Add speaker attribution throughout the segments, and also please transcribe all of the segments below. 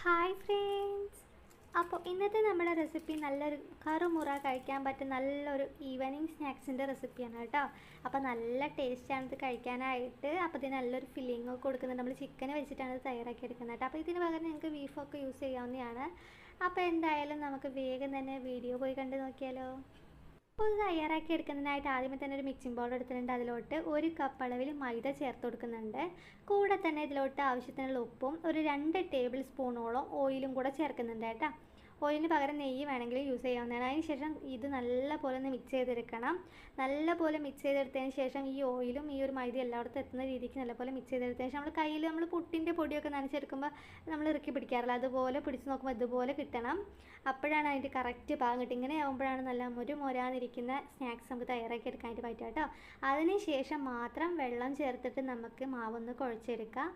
Speaker 1: Hi friends അപ്പോൾ ഇന്നത്തെ നമ്മുടെ റെസിപ്പി നല്ലൊരു കറുമുറ കഴിക്കാൻ പറ്റുന്ന നല്ലൊരു ഈവനിങ് സ്നാക്സിന്റെ റെസിപ്പിയാണ് കേട്ടോ. അപ്പോൾ നല്ല ടേസ്റ്റാണ് ഇത് കഴിക്കാനായിട്ട്. അപ്പോൾ ഇതിന് നല്ലൊരു ഫില്ലിംഗ് ഒക്കെ കൊടുക്കുന്നത് നമ്മൾ ചിക്കൻ വെച്ചിട്ടാണ് ഇത് തയ്യാറാക്കി എടുക്കുന്നത് കേട്ടോ. അപ്പോൾ ഇതിന് പകരം നിങ്ങൾക്ക് ബീഫൊക്കെ യൂസ് ചെയ്യാവുന്നതാണ്. അപ്പോൾ എന്തായാലും നമുക്ക് വേഗം തന്നെ വീഡിയോ പോയി കണ്ട് നോക്കിയാലോ. അപ്പോൾ ഇത് തയ്യാറാക്കി എടുക്കുന്നതിനായിട്ട് ആദ്യമേ തന്നെ ഒരു മിക്സിംഗ് ബൗൾ എടുത്തിട്ടുണ്ട്. അതിലോട്ട് ഒരു കപ്പ് അളവിൽ മൈദ ചേർത്ത് കൊടുക്കുന്നുണ്ട്. കൂടെ തന്നെ ഇതിലോട്ട് ആവശ്യത്തിനുള്ള ഉപ്പും ഒരു രണ്ട് ടേബിൾ സ്പൂണോളം ഓയിലും കൂടെ ചേർക്കുന്നുണ്ട് കേട്ടോ. ഓയിലിന് പകരം നെയ്യ് വേണമെങ്കിൽ യൂസ് ചെയ്യാവുന്നതാണ്. അതിന് ശേഷം ഇത് നല്ല പോലെ ഒന്ന് മിക്സ് ചെയ്തെടുക്കണം. നല്ല പോലെ മിക്സ് ചെയ്തെടുത്തതിന് ശേഷം ഈ ഓയിലും ഈ ഒരു മൈദ എല്ലായിടത്തും എത്തുന്ന രീതിക്ക് നല്ലപോലെ മിക്സ് ചെയ്തെടുത്തതിന് ശേഷം നമ്മൾ കയ്യിൽ നമ്മൾ പുട്ടിന്റെ പൊടിയൊക്കെ നനച്ചെടുക്കുമ്പോൾ നമ്മൾ ഇറുക്കി പിടിക്കാറില്ല. അതുപോലെ പിടിച്ച് നോക്കുമ്പോൾ ഇതുപോലെ കിട്ടണം. അപ്പോഴാണ് അതിന്റെ കറക്റ്റ് ഭാഗം കിട്ടുക. ഇങ്ങനെ ആകുമ്പോഴാണ് നല്ല മുരു മൊരാന്നിരിക്കുന്ന സ്നാക്സ് നമുക്ക് തയ്യാറാക്കി എടുക്കാനായിട്ട് പറ്റുക കേട്ടോ. അതിന് ശേഷം മാത്രം വെള്ളം ചേർത്തിട്ട് നമുക്ക് മാവൊന്ന് കുഴച്ചെടുക്കാം.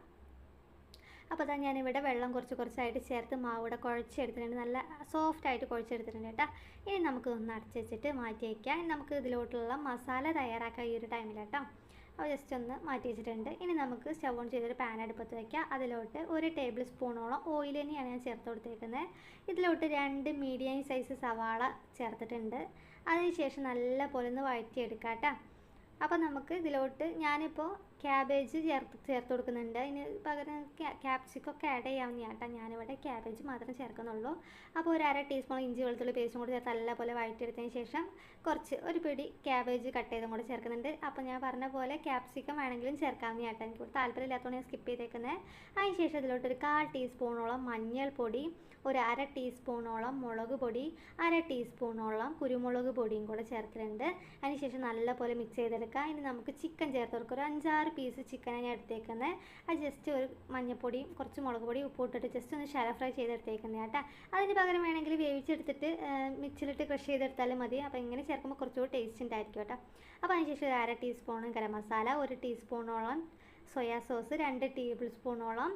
Speaker 1: അപ്പോൾ അതാ ഞാനിവിടെ വെള്ളം കുറച്ച് കുറച്ചായിട്ട് ചേർത്ത് മാവൂടെ കുഴച്ചെടുത്തിട്ടുണ്ട്. നല്ല സോഫ്റ്റ് ആയിട്ട് കുഴച്ചെടുത്തിട്ടുണ്ട് കേട്ടോ. ഇനി നമുക്ക് ഒന്ന് അടച്ച് വെച്ചിട്ട് മാറ്റി വയ്ക്കാം ഇനി നമുക്ക് ഇതിലോട്ടുള്ള മസാല തയ്യാറാക്കാം ഈ ഒരു ടൈമിൽ കേട്ടോ അപ്പോൾ ജസ്റ്റ് ഒന്ന് മാറ്റി വെച്ചിട്ടുണ്ട്. ഇനി നമുക്ക് സ്റ്റവ് ഓൺ ചെയ്തൊരു പാൻ അടുപ്പത്ത് വയ്ക്കാം അതിലോട്ട് ഒരു ടേബിൾ സ്പൂണോളം ഓയിൽ തന്നെയാണ് ഞാൻ ചേർത്ത് കൊടുത്തേക്കുന്നത്. ഇതിലോട്ട് രണ്ട് മീഡിയം സൈസ് സവാള ചേർത്തിട്ടുണ്ട്. അതിനുശേഷം നല്ല പോലെ ഒന്ന് വഴറ്റിയെടുക്കാം കേട്ടോ. അപ്പോൾ നമുക്ക് ഇതിലോട്ട് ഞാനിപ്പോൾ ക്യാബേജ് ചേർത്ത് ചേർത്ത് കൊടുക്കുന്നുണ്ട്. അതിന് പകരം ക്യാപ്സിക്കൊക്കെ ആഡ് ചെയ്യാവുന്ന കേട്ടോ. ഞാനിവിടെ ക്യാബേജ് മാത്രം ചേർക്കുന്നുള്ളൂ. അപ്പോൾ ഒരു അര ടീസ്പൂൺ ഇഞ്ചി വെളുത്തുള്ളി പേസ്റ്റും കൂടി ചേർത്ത് നല്ലപോലെ വഴറ്റിയെടുത്തതിന് ശേഷം കുറച്ച് ഒരു പിടി ക്യാബേജ് കട്ട് ചെയ്തും കൂടി ചേർക്കുന്നുണ്ട്. അപ്പോൾ ഞാൻ പറഞ്ഞ പോലെ ക്യാപ്സിക്കം വേണമെങ്കിലും ചേർക്കാവുന്ന കേട്ടോ. എനിക്ക് താല്പര്യമില്ലാത്തതുകൊണ്ട് ഞാൻ സ്കിപ്പ് ചെയ്തേക്കുന്നത് അതിന് ശേഷം ഇതിലോട്ട് ഒരു കാൽ ടീസ്പൂണോളം മഞ്ഞൾപ്പൊടി ഒരു അര ടീസ്പൂണോളം മുളക് പൊടി അര ടീസ്പൂണോളം കുരുമുളക് പൊടിയും കൂടെ ചേർത്തിട്ടുണ്ട് അതിന് ശേഷം നല്ലപോലെ മിക്സ് ചെയ്തെടുക്കുക. ഇനി നമുക്ക് ചിക്കൻ ചേർത്ത് കൊടുക്കുക ഒരു അഞ്ചാറ് പീസ് ചിക്കനാണ് ഞാൻ എടുത്തേക്കുന്നത് അത് ജസ്റ്റ് ഒരു മഞ്ഞപ്പൊടിയും കുറച്ച് മുളക് പൊടിയും ഉപ്പ് ഇട്ടിട്ട് ജസ്റ്റ് ഒന്ന് ഷാല ഫ്രൈ ചെയ്തെടുത്തേക്കുന്നത് കേട്ടോ അതിന് പകരം വേണമെങ്കിൽ വേവിച്ചെടുത്തിട്ട് മിക്സിലിട്ട് ക്രഷ് ചെയ്തെടുത്താലും മതി. അപ്പോൾ ഇങ്ങനെ ചേർക്കുമ്പോൾ കുറച്ചുകൂടി ടേസ്റ്റ് ഉണ്ടായിരിക്കും കേട്ടോ അപ്പോൾ അതിനുശേഷം ഒരു അര ടീസ്പൂൺ ഗരം മസാല ഒരു ടീസ്പൂണോളം സോയാ സോസ് രണ്ട് ടേബിൾ സ്പൂണോളം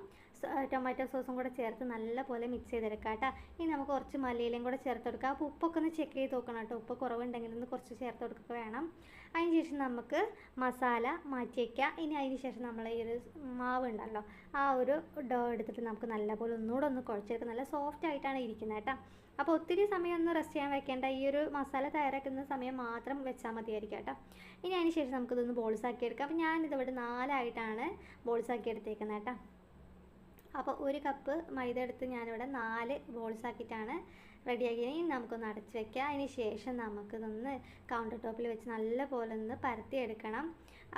Speaker 1: ടൊമാറ്റോ സോസും കൂടെ ചേർത്ത് നല്ലപോലെ മിക്സ് ചെയ്തെടുക്കാം കേട്ടോ. ഇനി നമുക്ക് കുറച്ച് മല്ലിയിലയും കൂടെ ചേർത്ത് കൊടുക്കാം. അപ്പോൾ ഉപ്പൊക്കെ ഒന്ന് ചെക്ക് ചെയ്ത് നോക്കണം കേട്ടോ. ഉപ്പ് കുറവുണ്ടെങ്കിൽ ഒന്ന് കുറച്ച് ചേർത്ത് കൊടുക്കുക വേണം. അതിന് ശേഷം നമുക്ക് മസാല മാറ്റി വയ്ക്കാം ഇനി അതിന് ശേഷം നമ്മൾ ഈ ഒരു മാവ് ഉണ്ടല്ലോ ആ ഒരു ഡോ എടുത്തിട്ട് നമുക്ക് നല്ലപോലെ ഒന്നുകൂടെ ഒന്ന് കുഴച്ചെടുക്കാം. നല്ല സോഫ്റ്റ് ആയിട്ടാണ് ഇരിക്കുന്നത് കേട്ടോ. അപ്പോൾ ഒത്തിരി സമയം ഒന്ന് റെസ്റ്റ് ചെയ്യാൻ വെക്കേണ്ട. ഈ ഒരു മസാല തയ്യാറാക്കുന്ന സമയം മാത്രം വെച്ചാൽ മതിയായിരിക്കും കേട്ടോ. ഇനി അതിന് ശേഷം നമുക്കിതൊന്ന് ബോൾസാക്കി എടുക്കാം. അപ്പോൾ ഞാനിതിവിടെ നാലായിട്ടാണ് ബോൾസാക്കി എടുത്തേക്കുന്നത് കേട്ടോ. അപ്പോൾ ഒരു കപ്പ് മൈദ എടുത്ത് ഞാനിവിടെ നാല് ബോൾസ് ആക്കിയിട്ടാണ് റെഡിയാക്കി. ഇനി നമുക്കൊന്ന് അടച്ച് വെക്കുക അതിന് ശേഷം നമുക്കിതൊന്ന് കൗണ്ടർ ടോപ്പിൽ വെച്ച് നല്ല പോലെ ഒന്ന് പരത്തിയെടുക്കണം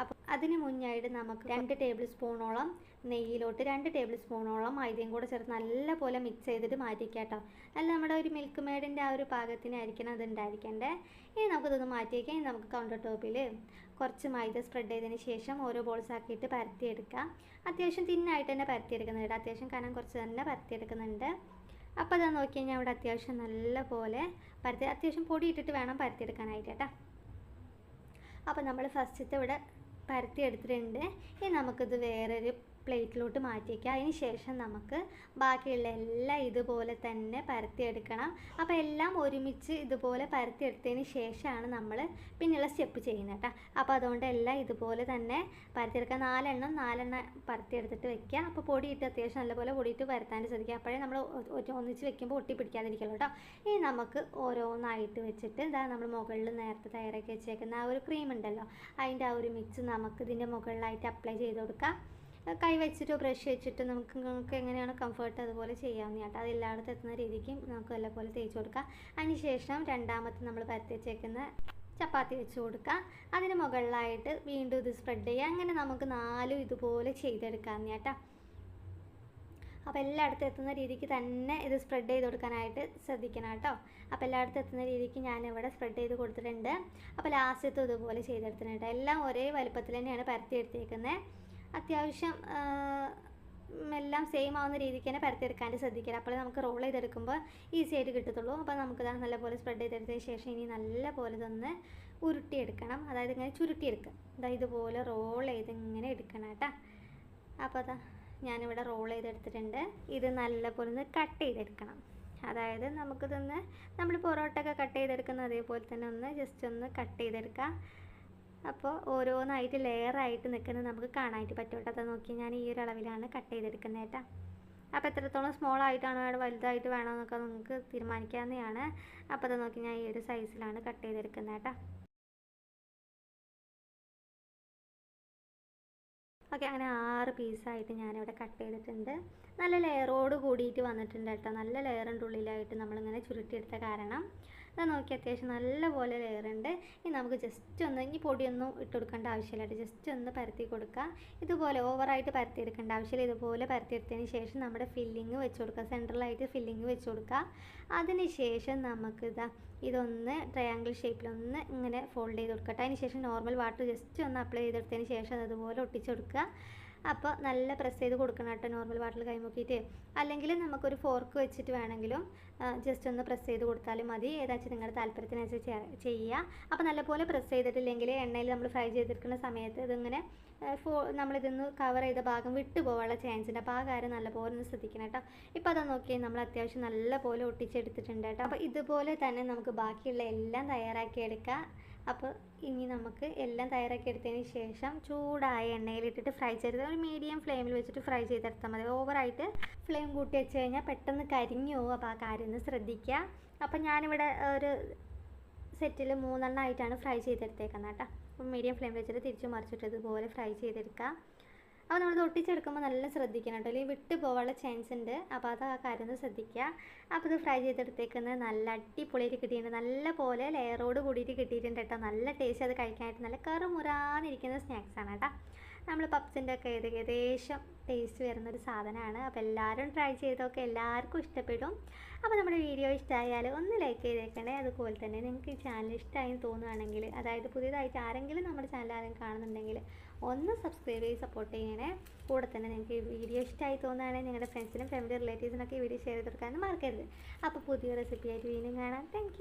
Speaker 1: അപ്പോൾ അതിന് മുന്നായിട്ട് നമുക്ക് രണ്ട് ടേബിൾ സ്പൂണോളം നെയ്യിലോട്ട് രണ്ട് ടേബിൾ സ്പൂണോളം മൈദയും കൂടെ ചേർത്ത് നല്ല പോലെ മിക്സ് ചെയ്തിട്ട് മാറ്റിക്കുക കേട്ടോ. അല്ല നമ്മുടെ ഒരു മിൽക്ക് മേഡിന്റെ ആ ഒരു പാകത്തിനായിരിക്കണം അത് ഉണ്ടായിരിക്കേണ്ടത് ഇനി നമുക്കിതൊന്ന് മാറ്റി വയ്ക്കാം ഇനി നമുക്ക് കൗണ്ടർ ടോപ്പിൽ കുറച്ച് മൈദ സ്പ്രെഡ് ചെയ്തതിന് ശേഷം ഓരോ ബോൾസ് ആക്കിയിട്ട് പരത്തിയെടുക്കാം. അത്യാവശ്യം തിന്നായിട്ട് തന്നെ പരത്തിയെടുക്കുന്നുണ്ട് അത്യാവശ്യം കനം കുറച്ച് തന്നെ പരത്തിയെടുക്കുന്നുണ്ട്. അപ്പോൾ അതാ നോക്കി കഴിഞ്ഞാൽ അവിടെ അത്യാവശ്യം നല്ല പോലെ പരത്തി അത്യാവശ്യം പൊടി ഇട്ടിട്ട് വേണം പരത്തിയെടുക്കാനായിട്ട് കേട്ടോ. അപ്പോൾ നമ്മൾ ഫസ്റ്റത്തെ ഇവിടെ പരത്തി എടുത്തിട്ടുണ്ട് ഇനി നമുക്കിത് വേറൊരു പ്ലേറ്റിലോട്ട് മാറ്റിയേക്കുക അതിന് ശേഷം നമുക്ക് ബാക്കിയുള്ള എല്ലാം ഇതുപോലെ തന്നെ പരത്തിയെടുക്കണം. അപ്പോൾ എല്ലാം ഒരുമിച്ച് ഇതുപോലെ പരത്തിയെടുത്തതിന് ശേഷമാണ് നമ്മൾ പിന്നെയുള്ള സ്റ്റെപ്പ് ചെയ്യുന്നത് കേട്ടോ. അപ്പോൾ അതുകൊണ്ട് എല്ലാം ഇതുപോലെ തന്നെ പരത്തിയെടുക്കുക. നാലെണ്ണം നാലെണ്ണം പരത്തിയെടുത്തിട്ട് വെക്കുക. അപ്പോൾ പൊടിയിട്ട് അത്യാവശ്യം നല്ലപോലെ പൊടിയിട്ട് പരത്താൻ ശ്രദ്ധിക്കുക. അപ്പോഴേ നമ്മൾ ഒന്നിച്ച് വെക്കുമ്പോൾ ഒട്ടിപ്പിടിക്കാതിരിക്കുള്ളൂ കേട്ടോ. ഇനി നമുക്ക് ഓരോന്നായിട്ട് വെച്ചിട്ട് ഇതാ നമ്മൾ മുകളിൽ നേരത്തെ തയ്യാറാക്കി വെച്ചേക്കുന്ന ആ ഒരു ക്രീം ഉണ്ടല്ലോ. അതിന്റെ ആ ഒരു മിക്സ് നമുക്ക് ഇതിന്റെ മുകളിലായിട്ട് അപ്ലൈ ചെയ്ത് കൊടുക്കാം. കൈ വെച്ചിട്ടോ ബ്രഷ് വെച്ചിട്ട് നമുക്ക് നമുക്ക് എങ്ങനെയാണ് കംഫർട്ട് അതുപോലെ ചെയ്യാവുന്ന കേട്ടോ. അത് എല്ലായിടത്തും എത്തുന്ന രീതിക്ക് നമുക്ക് നല്ലപോലെ തേച്ച് കൊടുക്കാം. അതിന് ശേഷം രണ്ടാമത്തെ നമ്മൾ പരത്തി വെച്ചേക്കുന്ന ചപ്പാത്തി വെച്ച് കൊടുക്കുക അതിന് മുകളിലായിട്ട് വീണ്ടും ഇത് സ്പ്രെഡ് ചെയ്യുക. അങ്ങനെ നമുക്ക് നാലും ഇതുപോലെ ചെയ്തെടുക്കാമെന്ന് കേട്ടോ. അപ്പോൾ എല്ലായിടത്തും എത്തുന്ന രീതിക്ക് തന്നെ ഇത് സ്പ്രെഡ് ചെയ്ത് കൊടുക്കാനായിട്ട് ശ്രദ്ധിക്കണം കേട്ടോ. അപ്പോൾ എല്ലായിടത്തും എത്തുന്ന രീതിക്ക് ഞാനിവിടെ സ്പ്രെഡ് ചെയ്ത് കൊടുത്തിട്ടുണ്ട്. അപ്പോൾ ലാസ്റ്റത്തും ഇതുപോലെ ചെയ്തെടുത്തിട്ടുണ്ട് എല്ലാം ഒരേ വലുപ്പത്തിൽ തന്നെയാണ് പരത്തിയെടുത്തേക്കുന്നത് അത്യാവശ്യം എല്ലാം സെയിം ആവുന്ന രീതിക്ക് തന്നെ പരത്തിയെടുക്കാൻ ശ്രദ്ധിക്കുക അപ്പോൾ നമുക്ക് റോൾ ചെയ്തെടുക്കുമ്പോൾ ഈസി ആയിട്ട് കിട്ടത്തുള്ളൂ. അപ്പോൾ നമുക്കിത് നല്ലപോലെ സ്പ്രെഡ് ചെയ്തെടുത്തതിന് ശേഷം ഇനി നല്ലപോലെ ഇതൊന്ന് ഉരുട്ടിയെടുക്കണം. അതായത് ഇങ്ങനെ ചുരുട്ടിയെടുക്കുക. അതായത് ഇതുപോലെ റോൾ ചെയ്ത് ഇങ്ങനെ എടുക്കണം കേട്ടോ. അപ്പോൾ അതാ ഞാനിവിടെ റോൾ ചെയ്തെടുത്തിട്ടുണ്ട്. ഇത് നല്ലപോലെ ഒന്ന് കട്ട് ചെയ്തെടുക്കണം. അതായത് നമുക്കിതൊന്ന് നമ്മൾ പൊറോട്ടയൊക്കെ കട്ട് ചെയ്തെടുക്കുന്ന അതേപോലെ തന്നെ ഒന്ന് ജസ്റ്റ് ഒന്ന് കട്ട് ചെയ്തെടുക്കാം. അപ്പോൾ ഓരോന്നായിട്ട് ലെയറായിട്ട് നിൽക്കുന്നത് നമുക്ക് കാണാനായിട്ട് പറ്റും കേട്ടോ അത് നോക്കി ഞാൻ ഈ ഒരു അളവിലാണ് കട്ട് ചെയ്തെടുക്കുന്നത് കേട്ടോ. അപ്പോൾ എത്രത്തോളം സ്മോൾ ആയിട്ടാണോ വേണം വലുതായിട്ട് വേണോ എന്നൊക്കെ നിങ്ങൾക്ക് തീരുമാനിക്കാവുന്നതാണ്. അപ്പോൾ അത് നോക്കി ഞാൻ ഈ ഒരു സൈസിലാണ് കട്ട് ചെയ്തെടുക്കുന്നത് കേട്ടോ. ഓക്കെ അങ്ങനെ ആറ് പീസായിട്ട് ഞാനിവിടെ കട്ട് ചെയ്തിട്ടുണ്ട്. നല്ല ലെയറോട് കൂടിയിട്ട് വന്നിട്ടുണ്ട് കേട്ടോ. നല്ല ലെയറിന്റെ ഉള്ളിലായിട്ട് നമ്മളിങ്ങനെ ചുരുട്ടിയെടുത്ത കാരണം. ഇത് നോക്കി അത്യാവശ്യം നല്ലപോലെ ലെയർ ഉണ്ട്. ഇനി നമുക്ക് ജസ്റ്റ് ഒന്ന് ഇനി പൊടിയൊന്നും ഇട്ട് കൊടുക്കേണ്ട ആവശ്യമില്ല ജസ്റ്റ് ഒന്ന് പരത്തി കൊടുക്കുക ഇതുപോലെ ഓവറായിട്ട് പരത്തി എടുക്കേണ്ട ആവശ്യമില്ല. ഇതുപോലെ പരത്തിയെടുത്തതിന് ശേഷം നമ്മുടെ ഫില്ലിങ് വെച്ച് കൊടുക്കുക സെൻട്രലായിട്ട് ഫില്ലിങ് വെച്ച് കൊടുക്കുക അതിന് ശേഷം നമുക്ക് ഇതാ ഇതൊന്ന് ട്രയാങ്കിൾ ഷേപ്പിലൊന്ന് ഇങ്ങനെ ഫോൾഡ് ചെയ്ത് കൊടുക്കട്ടെ. അതിന് ശേഷം നോർമൽ വാട്ടർ ജസ്റ്റ് ഒന്ന് അപ്ലൈ ചെയ്തെടുത്തതിന് ശേഷം അതുപോലെ ഒട്ടിച്ചു കൊടുക്കുക അപ്പോൾ നല്ല പ്രസ് ചെയ്ത് കൊടുക്കണം കേട്ടോ നോർമൽ വാട്ടറിൽ കൈമുക്കിയിട്ട് അല്ലെങ്കിൽ നമുക്കൊരു ഫോർക്ക് വെച്ചിട്ട് വേണമെങ്കിലും ജസ്റ്റ് ഒന്ന് പ്രസ് ചെയ്ത് കൊടുത്താലും മതി. ഏതാച്ചും നിങ്ങളുടെ താല്പര്യത്തിനനുസരിച്ച് ചെയ്യുക അപ്പോൾ നല്ലപോലെ പ്രസ് ചെയ്തിട്ടില്ലെങ്കിൽ എണ്ണയിൽ നമ്മൾ ഫ്രൈ ചെയ്തെടുക്കുന്ന സമയത്ത് ഇതിങ്ങനെ ഫോ നമ്മളിതൊന്ന് കവർ ചെയ്ത ഭാഗം വിട്ടു പോകാനുള്ള ചാൻസ് ഉണ്ട്. അപ്പോൾ ആ കാര്യം നല്ലപോലെ ഒന്ന് ശ്രദ്ധിക്കണം കേട്ടോ. ഇപ്പോൾ അതാ നോക്കി നമ്മൾ അത്യാവശ്യം നല്ലപോലെ ഒട്ടിച്ചെടുത്തിട്ടുണ്ട് കേട്ടോ. അപ്പോൾ ഇതുപോലെ തന്നെ നമുക്ക് ബാക്കിയുള്ള എല്ലാം തയ്യാറാക്കി എടുക്കാം. അപ്പോൾ ഇനി നമുക്ക് എല്ലാം തയ്യാറാക്കി എടുത്തതിന് ശേഷം ചൂടായ എണ്ണയിലിട്ടിട്ട് ഫ്രൈ ചെയ്ത് ഒരു മീഡിയം ഫ്ലെയിമിൽ വെച്ചിട്ട് ഫ്രൈ ചെയ്തെടുത്താൽ മതി. ഓവറായിട്ട് ഫ്ലെയിം കൂട്ടി വെച്ച് കഴിഞ്ഞാൽ പെട്ടെന്ന് കരിഞ്ഞു പോകും. അപ്പോൾ ആ കാര്യം ഒന്ന് ശ്രദ്ധിക്കുക. അപ്പോൾ ഞാനിവിടെ ഒരു സെറ്റിൽ മൂന്നെണ്ണം ആയിട്ടാണ് ഫ്രൈ ചെയ്തെടുത്തേക്കുന്നത് കേട്ടോ. മീഡിയം ഫ്ലെയിമിൽ വെച്ചിട്ട് തിരിച്ചു മറിച്ചിട്ട് ഇതുപോലെ ഫ്രൈ ചെയ്തെടുക്കുക. അപ്പോൾ നമ്മൾ ഒട്ടിച്ചെടുക്കുമ്പോൾ നല്ല ശ്രദ്ധിക്കണം കേട്ടോ. അല്ലെങ്കിൽ വിട്ട് പോകാനുള്ള ചാൻസ് ഉണ്ട്. അപ്പോൾ അത് ആ കാര്യം ഒന്ന് ശ്രദ്ധിക്കുക. അപ്പോൾ ഇത് ഫ്രൈ ചെയ്തെടുത്തേക്കുന്നത് നല്ല അടിപൊളിയായിട്ട് കിട്ടിയിട്ടുണ്ട്. നല്ല പോലെ ലെയറോട് കൂടിയിട്ട് കിട്ടിയിട്ടുണ്ട് കേട്ടോ. നല്ല ടേസ്റ്റ് അത് കഴിക്കാനായിട്ട് നല്ല കറുമുറാന്നിരിക്കുന്ന സ്നാക്സാണ് കേട്ടോ. നമ്മൾ പപ്സിന്റെ ഒക്കെ ഏകദേശം ടേസ്റ്റ് വരുന്നൊരു സാധനമാണ്. അപ്പോൾ എല്ലാവരും ട്രൈ ചെയ്തൊക്കെ എല്ലാവർക്കും ഇഷ്ടപ്പെടും. അപ്പോൾ നമ്മുടെ വീഡിയോ ഇഷ്ടമായാൽ ഒന്ന് ലൈക്ക് ചെയ്തേക്കണേ. അതുപോലെ തന്നെ നിങ്ങൾക്ക് ഈ ചാനൽ ഇഷ്ടമായി തോന്നുകയാണെങ്കിൽ അതായത് പുതിയതായിട്ട് ആരെങ്കിലും നമ്മുടെ ചാനൽ ആരെങ്കിലും കാണുന്നുണ്ടെങ്കിൽ ഒന്ന് സബ്സ്ക്രൈബ് ചെയ്ത് സപ്പോർട്ട് ചെയ്യണേ. കൂടെ തന്നെ നിങ്ങൾക്ക് ഈ വീഡിയോ ഇഷ്ടമായി തോന്നുകയാണെങ്കിൽ നിങ്ങളുടെ ഫ്രണ്ട്സിനും ഫാമിലി റിലേറ്റീവ്സിനൊക്കെ ഈ വീഡിയോ ഷെയർ ചെയ്ത് കൊടുക്കാനും മറക്കരുത്. അപ്പോൾ പുതിയ റെസിപ്പിയായിട്ട് വീണ്ടും കാണാം. താങ്ക്